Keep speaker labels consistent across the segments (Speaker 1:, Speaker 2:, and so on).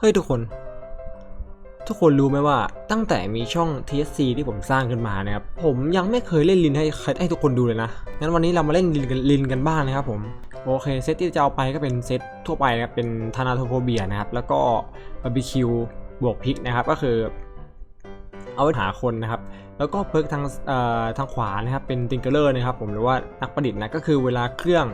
Speaker 1: เฮ้ยทุกคน ทุกคนรู้ไหมว่าตั้งแต่มีช่อง TSC ที่ผมสร้างขึ้นมานะครับ ผมยังไม่เคยเล่นลินให้ใครให้ทุกคนดูเลยนะ งั้นวันนี้เรามาเล่นลินกันลินกันบ้างนะครับผมโอเคเซตที่จะเอาไปก็เป็นเซตทั่วไปนะครับเป็นทานาโทโฟเบียนะครับ แล้วก็บาร์บีคิวบวกพริกนะครับก็คือ เอาไว้หาคนนะครับ แล้วก็เพิร์กทางทางขวานะครับเป็นติงเกอร์เลอร์นะครับผมหรือว่านักประดิษฐ์นะก็คือเวลาเครื่อง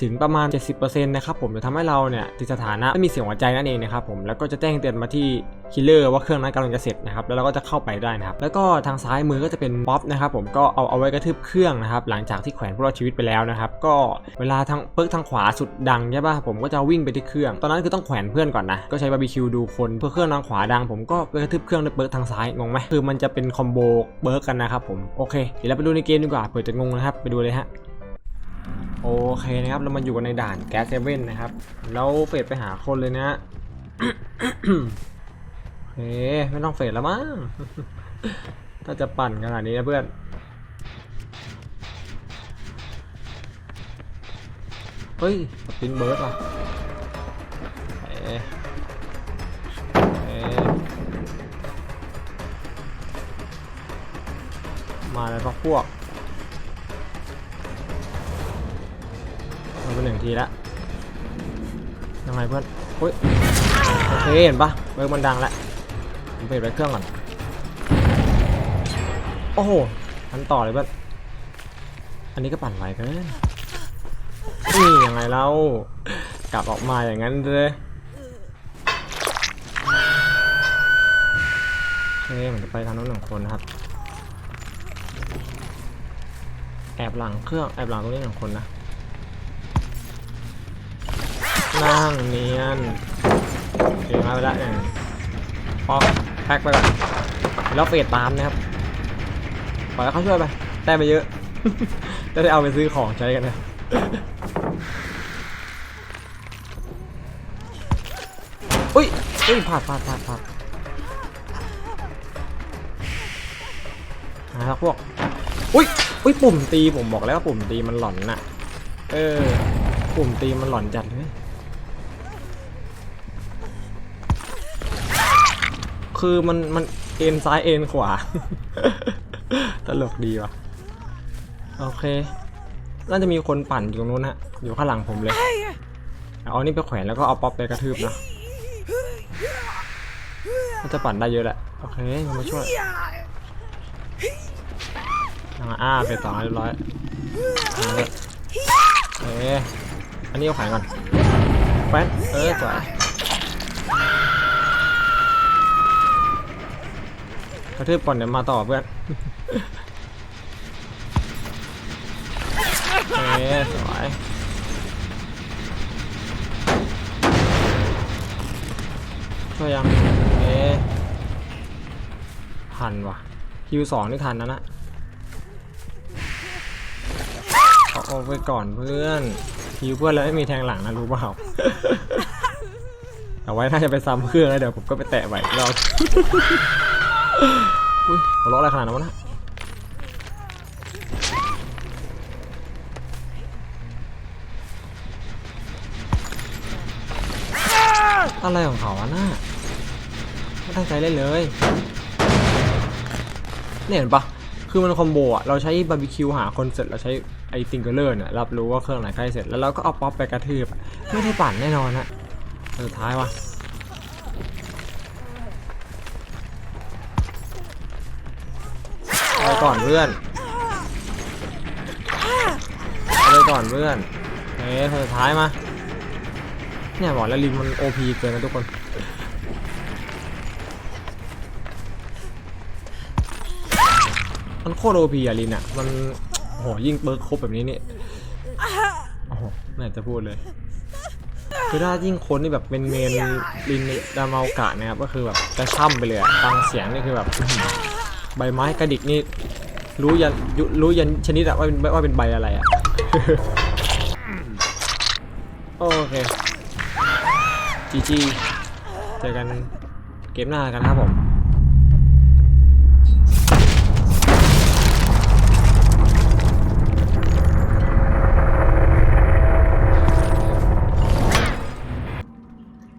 Speaker 1: ถึงประมาณ 70%นะครับผมจะทำให้เราเนี่ยติดสถานะไม่มีเสียงหัวใจนั่นเองนะครับผมแล้วก็จะแจ้งเตือนมาที่คิลเลอร์ว่าเครื่องนั้นกำลังจะเสร็จนะครับแล้วเราก็จะเข้าไปได้นะครับแล้วก็ทางซ้ายมือก็จะเป็นป๊อปนะครับผมก็เอาเอาไว้กระทืบเครื่องนะครับหลังจากที่แขวนผู้รอดชีวิตไปแล้วนะครับก็เวลาทางเพิร์กทางขวาสุดดังใช่ป่ะผมก็จะวิ่งไปที่เครื่อง ตอนนั้นคือต้องแขวนเพื่อนก่อนนะก็ใช้บาร์บีคิวดูคนเพื่อเครื่องทางขวาดัง ผมก็ไปกระทืบเครื่องด้วยเปิร์กทางซ้ายงงไหมคือมันจะเป็นคอมโบเบิร์กกันนะครับผมโอเคเดี๋ยวเราไปดูในเกมดีกว่าเผื่อจะงงนะครับไปดูเลยฮะ โอเคนะครับ เรามาอยู่กันในด่านแก๊สเซเว่นนะครับ แล้วเฟดไปหาคนเลยนะโอเคไม่ต้องเฟดแล้วมั้ง ถ้าจะปั่นขนาดนี้นะเพื่อน เฮ้ยสปินเบิร์ดว่ะเอ๊ะเอ๊ะมาเลยพักพวก มันเป็นหนึ่งทีละยังไงเพื่อนเฮ้ยโอเคเห็นปะเบิร์กมันดังแล้วผมเปิดไว้เครื่องก่อน โอ้โหทันต่อเลยเพื่อนอันนี้ก็ปั่นไหวกินนี่ยังไงเรา กลับออกมาอย่างนั้นเลยโอเคมันจะไปทางโน้นหนึ่งคนนะครับ แอบหลังเครื่อง แอบหลังตรงนี้หนึ่งคนนะ นั่งเนียนโอเคมาไปละหนึ่งพอแพ็กไปก่อนแล้วเฟดตามนะครับปล่อยให้เขาช่วยไปได้ไปเยอะจะได้เอาไปซื้อของใช้กันนะอุ้ยอุ้ยพลาดพลาดพลาดพลาดนะครับพวก อุ้ยอุ้ยปุ่มตีผมบอกแล้วว่าปุ่มตีมันหลอนน่ะ เออ ปุ่มตีมันหลอนจัด คือมันมันเอ็นซ้ายเอ็นขวา ตลกดีว่ะ โอเค น่าจะมีคนปั่นอยู่ตรงนู้นฮะ อยู่ข้างหลังผมเลย เอานี่ไปแขวนแล้วก็เอาป๊อปไปกระทืบนะก็จะปั่นได้เยอะแหละ โอเคมาช่วยอ่าไปต่อเรียบร้อยเอายโอเคอันนี้เอาแขวนก่อนแขวนเออสวย กระทืบก่อนเดี๋ยวมาต่อเพื่อนโอเคสวยช่วยยังโอเคทันว่ะคิวสองนี่ทันนะนะเอาเอาไปก่อนเพื่อนคิวเพื่อนแล้วไม่มีแทงหลังนะรู้เปล่าเอาไว้น่าจะไปซ้ำเครื่องแล้วเดี๋ยวผมก็ไปแตะไว้อีกรอบ อุ้ยหัวเราะอะไรขนาดนั้นวะนะอะไรของเขาอะน่าไม่ตั้งใจเล่นเลยเนี่ยเห็นปะคือมันคอมโบอะเราใช้บาร์บีคิวหาคนเสร็จเราใช้ไอ้ติงเกอร์เลอร์เนี่ยรับรู้ว่าเครื่องไหนใกล้เสร็จแล้วเราก็เอาป๊อปไปกระทืบอไม่ได้ปั่นแน่นอนนะสุดท้ายวะ ไปก่อนเพื่อนไปก่อนเพื่อนเฮ้ยคนสุดท้ายมาเนี่ยบอกแล้วลิงมันโอพีเกินนะทุกคนมันโคตรโอพีอะลินอะมันโอ้โหยิ่งเบิร์กครบแบบนี้นี่โอ้โหไม่าจะพูดเลยคือถ้ายิ่งคนนี่แบบเป็นเมนลินดามากะนะครับก็คือแบบกระช่ำไปเลยอะฟังเสียงนี่คือแบบ ใบไม้กระดิกนี่รู้ยันยุรู้ยันชนิดอะว่าเป็นว่าเป็นใบอะไรอะโอเคจีจีเจอกันเกมหน้ากันครับผม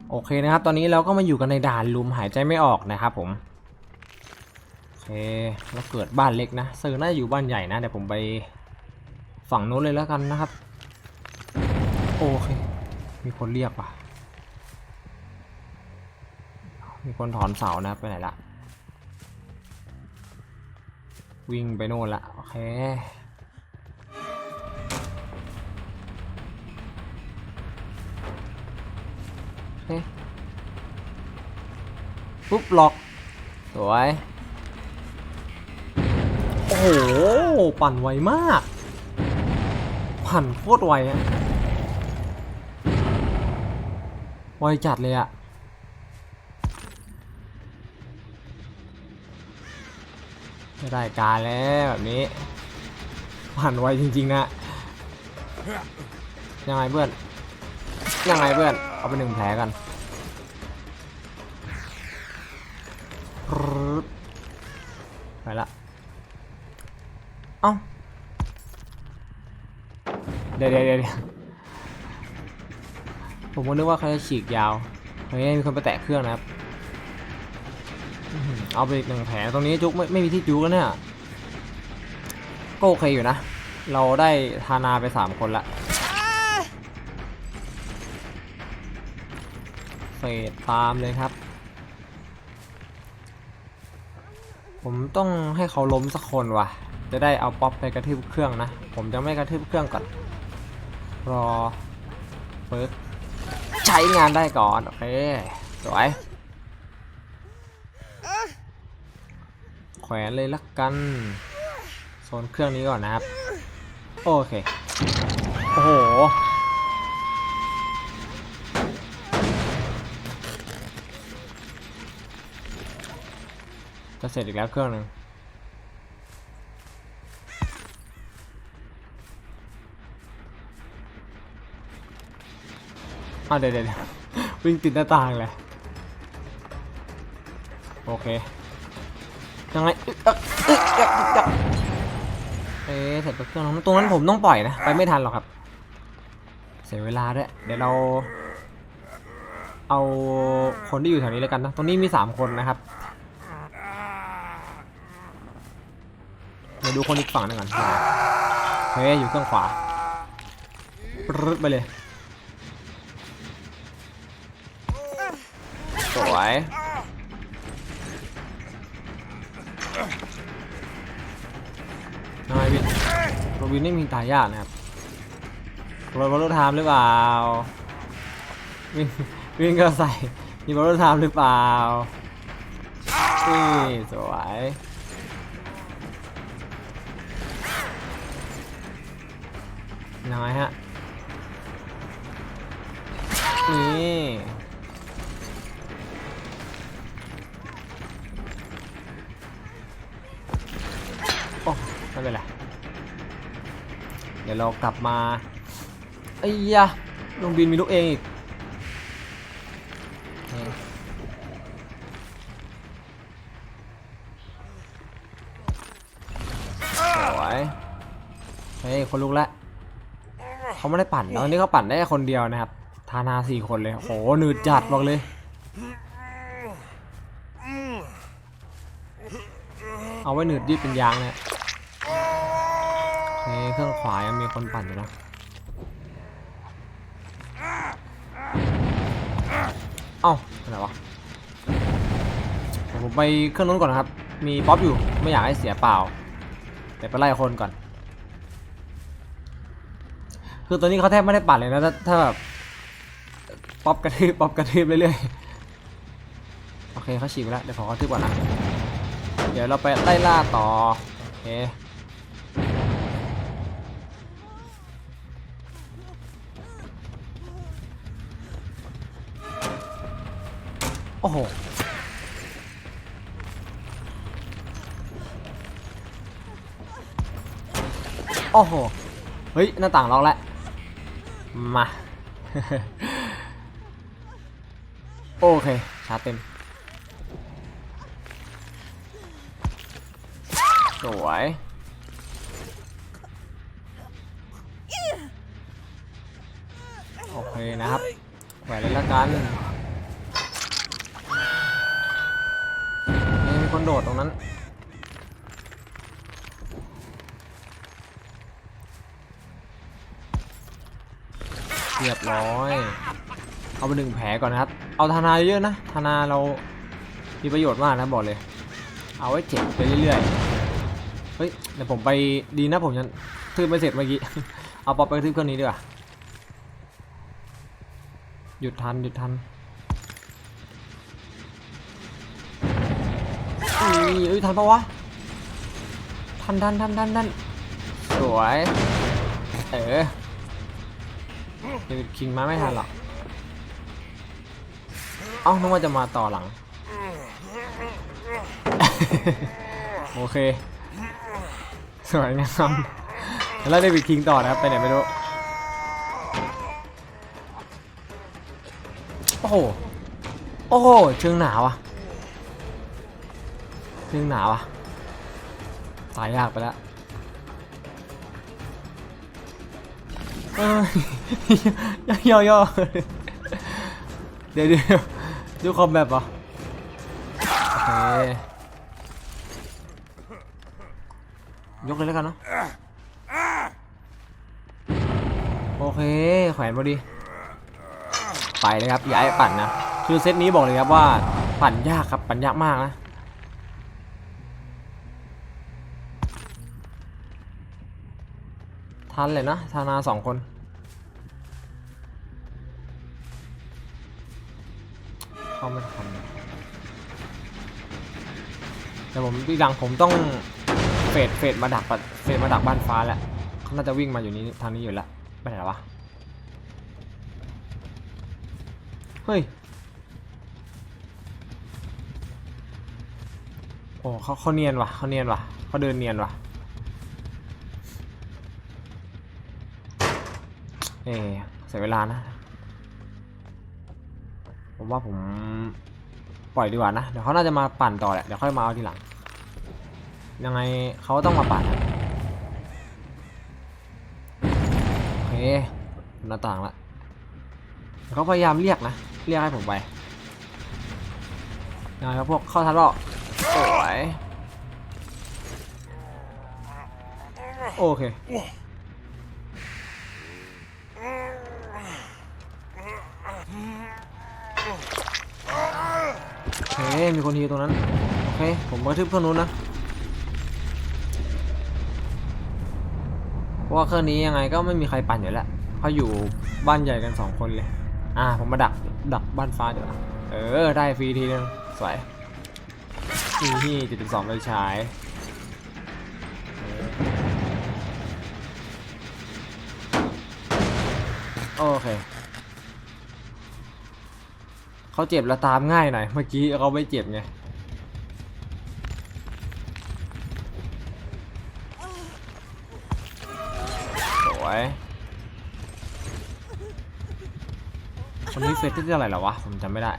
Speaker 1: โอเคนะครับ ตอนนี้เราก็มาอยู่กันในด่านลุมหายใจไม่ออกนะครับผม เคแล้วเกิดบ้านเล็กนะเซอร์น่าจะอยู่บ้านใหญ่นะเดี๋ยวผมไปฝั่งโน้นเลยแล้วกันนะครับ โอเค มีคนเรียกว่ะ มีคนถอนเสานะไปไหนละ วิ่งไปโน่นละ โอเคปุ๊บหลอก สวย โอ้โห ปั่นไวมาก ปั่นโคตรไวอะไวจัดเลยอะไได้การแล้วแบบนี้ ปั่นไวจริง ๆ นะ ยังไงเพื่อน ยังไงเพื่อน เอาไปหนึ่งแผลกันปรึ๊ดไปละ เอ้า เดี๋ยวเดี๋ยวเดี๋ยวผมก็นึกว่าเขาจะฉีกยาวเฮ้ยมีคนไปแตะเครื่องนะครับเอาไปหนึ่งแผลตรงนี้จุกไม่ไม่มีที่จุกแล้วเนี่ยก็โอเคอยู่นะ เราได้ทานาไปสามคนละเฟดตามเลยครับ ผมต้องให้เขาล้มสักคนว่ะ จะได้เอาป๊อปไปกระทืบเครื่องนะ ผมจะไม่กระทืบเครื่องก่อน รอเปิร์กใช้งานได้ก่อน โอเค สวย แขวนเลยละกัน โซนเครื่องนี้ก่อนนะครับ โอเค โอ้โหจะเสร็จอีกแล้วเครื่องหนึ่ง อ้าวเดี๋ยวเดี๋ยววิ่งติดหน้าต่างเลยโอเคยังไงเอ๊ะเสร็จไปเครื่องตรงนั้นผมต้องปล่อยนะไปไม่ทันหรอกครับ เสียเวลาด้วยเดี๋ยวเรา เอาคนที่อยู่แถวนี้แล้วกันนะตรงนี้มีสามคนนะครับเดี๋ยวดูคนอีกฝั่งหนึ่งก่อนเฮ้ยอยู่เครื่องขวาปรึ๊ดไปเลย วยนายวินโรบินไม่มีตายยากนะครับรถบอลลูนไทม์หรือเปล่า วิ่งวิ่งก็ใส่ มีบอลลูนไทม์หรือเปล่านี่สวยยังไงฮะ ไม่เป็นไร เดี๋ยวเรากลับมาไอ้ยะลงบินมีลูกเองอีกสวยเฮ้ยคนลุกแล้วเขาไม่ได้ปั่นตอนนี้เขาปั่นได้แค่คนเดียวนะครับ ทานาสี่คนเลยโหหนืดจัดบอกเลยเอาไว้หนืดยืดเป็นยางเนี่ย เฮ้เครื่องขวายังมีคนปั่นอยู่นะเอ้าอะไรวะผมไปเครื่องนู้นก่อนนะครับ มีป๊อปอยู่ ไม่อยากให้เสียเปล่าเดี๋ยวไปไล่คนก่อน คือตัวนี้เขาแทบไม่ได้ปั่นเลยนะ ถ้าถ้าแบบป๊อปกระทืบป๊อปกระทืบเรื่อยๆ โอเคเขาฉีกไปแล้ว เดี๋ยวขอกระทืบก่อนนะ เดี๋ยวเราไปไล่ล่าต่อ โอเค อ้โห โอ้โห เฮ้ย หน้าต่างล็อกแล้ว มา โอเค ชาเต็ม สวยโอเคนะครับแหวนเลยละกัน คนโดดตรงนั้น เรียบร้อย เอาไปหนึ่งแผลก่อนนะครับ เอาธนาเยอะนะ ธนาเรา มีประโยชน์มากนะบอกเลย เอาไว้เจ็บไปเรื่อยๆ เฮ้ย เดี๋ยวผมไปดีนะผมยังทืบไม่เสร็จเมื่อกี้ เอาปอไปทืบเครื่องนี้ดีกว่า หยุดทันหยุดทันอุ้ย เอ้ยทันปะวะ ทันทันทันทันทันสวย เออเดวิดคิงมาไม่ทันหรอก เอ้านึกว่าจะมาต่อหลัง โอเค สวยงามแล้วเดวิดคิงต่อนะครับ ไปไหนไม่รู้ โอ้โห โอ้โห เชิงหนาวอะ เชิงหนาวอะตายยากไปแล้วย่อย่อๆเดี๋ยวเดี๋ยวดูคอมแบบเหรอโอเคยกเลยแล้วกันเนาะโอเคแขวนพอดี ไปเลยครับย้ายปั่นนะ คือเซตนี้บอกเลยครับว่าปั่นยากครับปั่นยากมากนะ ทันเลยนะธานาสองคน เข้าไม่ทันแต่ผมที่ดังผมต้องเฟดเฟดมาดักเฟดมาดักบ้านฟ้าแหละเขาน่าจะวิ่งมาอยู่นี้ทางนี้อยู่แล้วไปไหนวะเฮ้ยโอ้เขาเขาเนียนว่ะเขาเนียนว่ะเขาเดินเนียนว่ะ เอ๊เสียเวลานะ ผมว่าผมปล่อยดีกว่านะ เดี๋ยวเขาน่าจะมาปั่นต่อแหละ เดี๋ยวค่อยมาเอาทีหลัง ยังไงเขาต้องมาปั่นอะโอเคหน้าต่างละเขาพยายามเรียกนะ เรียกให้ผมไปยังไงครับพวกเข้าทันหรอสวยโอเค เคมีคนฮีตรงนั้น โอเค ผมกระทึบเครื่องนู้นนะเพราะว่าเครื่องนี้ยังไงก็ไม่มีใครปั่นอยู่แล้วเขาอยู่บ้านใหญ่กันสองคนเลย อ่า ผมมาดัก ดักบ้านฟ้าเดี๋ยวเออ ได้ฟรีทีนึงสวยนี่จุดสองไปฉายโอเค เขาเจ็บแล้วตามง่ายหน่อยเมื่อกี้เขาไม่เจ็บไงสวยคนนี้เฟซที่เท่าไหร่แล้ววะผมจำไม่ได้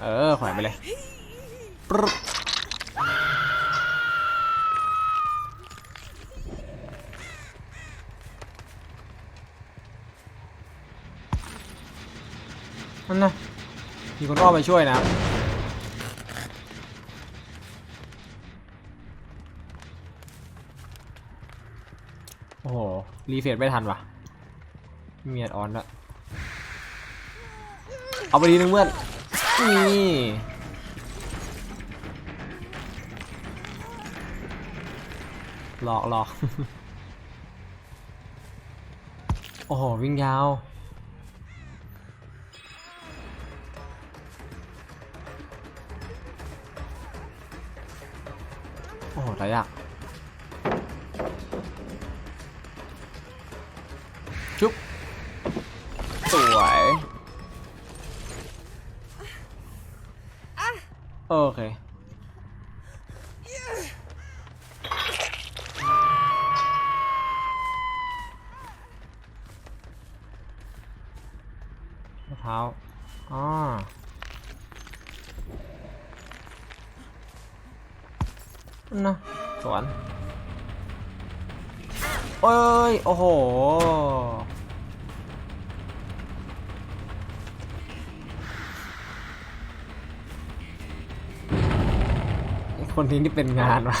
Speaker 1: เออแขวนไปเลย นั่นนะมีคนอ้อมไปช่วยนะโอ้โห รีเฟรชไม่ทันว่ะเมียดออนละเอาไปทีนึงเพื่อนนี่หลอกหลอก โอ้โห วิ่งยาว วย โอเค มะพร้าวอ๋อน่ะสวนเอ้ย โอ้โห คนนี้นี่เป็นงานวะ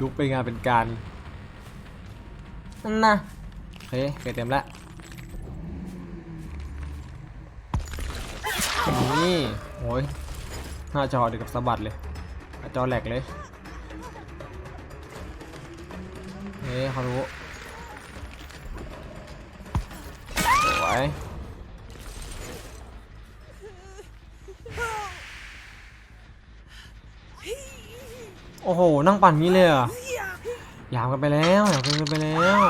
Speaker 1: ยุกเป็นงานเป็นการนั่นนะโอเคเกิดเต็มแล้วนี่โอ้ยหน้าจอเดียวกับสะบัดเลยหน้าจอแหลกเลยเฮ้ยเขารู้สวย โอ้โห นั่งปั่นนี้เลยเหรอะยามกันไปแล้วยามกันไปแล้ว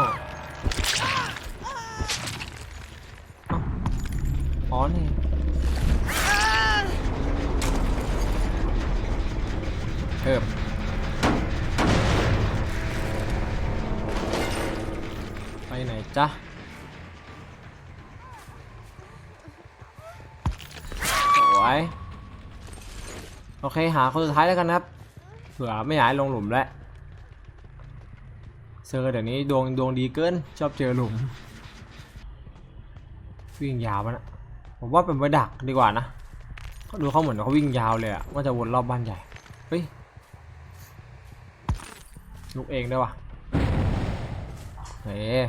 Speaker 1: อ๋อนี่เพิ่มไปไหนจ๊ะสวยโอเค หาคนสุดท้ายแล้วกันนะครับ ผื่อไม่อยากให้ลงหลุมแล้วเซอร์เดี๋ยวนี้ดวงดวงดีเกินชอบเจอหลุมวิ่งยาวมันะผมว่าเป็นไปดักดีกว่านะเขาดูเขาเหมือนเขาวิ่งยาวเลยอะว่าจะวนรอบบ้านใหญ่เฮ้ยลุกเองด้วยวะเฮ้ย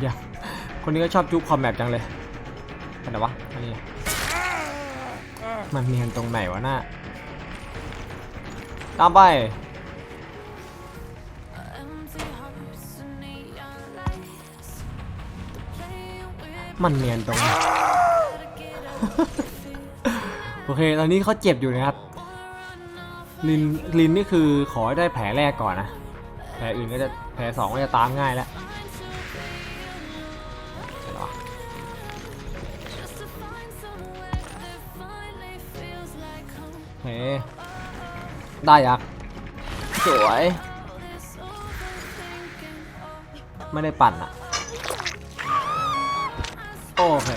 Speaker 1: อย่าคนนี้ก็ชอบจุกคอมแมปจังเลยเป็นไงวะอันนี้ มันเนียนตรงไหนวะน่าตามไป มันเนียนตรงโอเค ตอนนี้เขาเจ็บอยู่นะครับ ลิน ลินนี่คือขอให้ได้แผลแรกก่อนนะ แผลอื่นก็จะ แผลสองก็จะตามง่ายแล้ว ได้ยักษ์สวย ไม่ได้ปั่นอะโอเค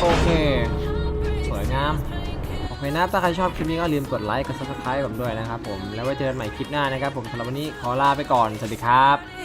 Speaker 1: โอเค สวยงาม โอเคนะ ถ้าใครชอบคลิปนี้ก็ลืมกดไลค์กด subscribe ผมด้วยนะครับผม แล้วไว้เจอกันใหม่คลิปหน้านะครับผมสำหรับวันนี้ขอลาไปก่อน สวัสดีครับ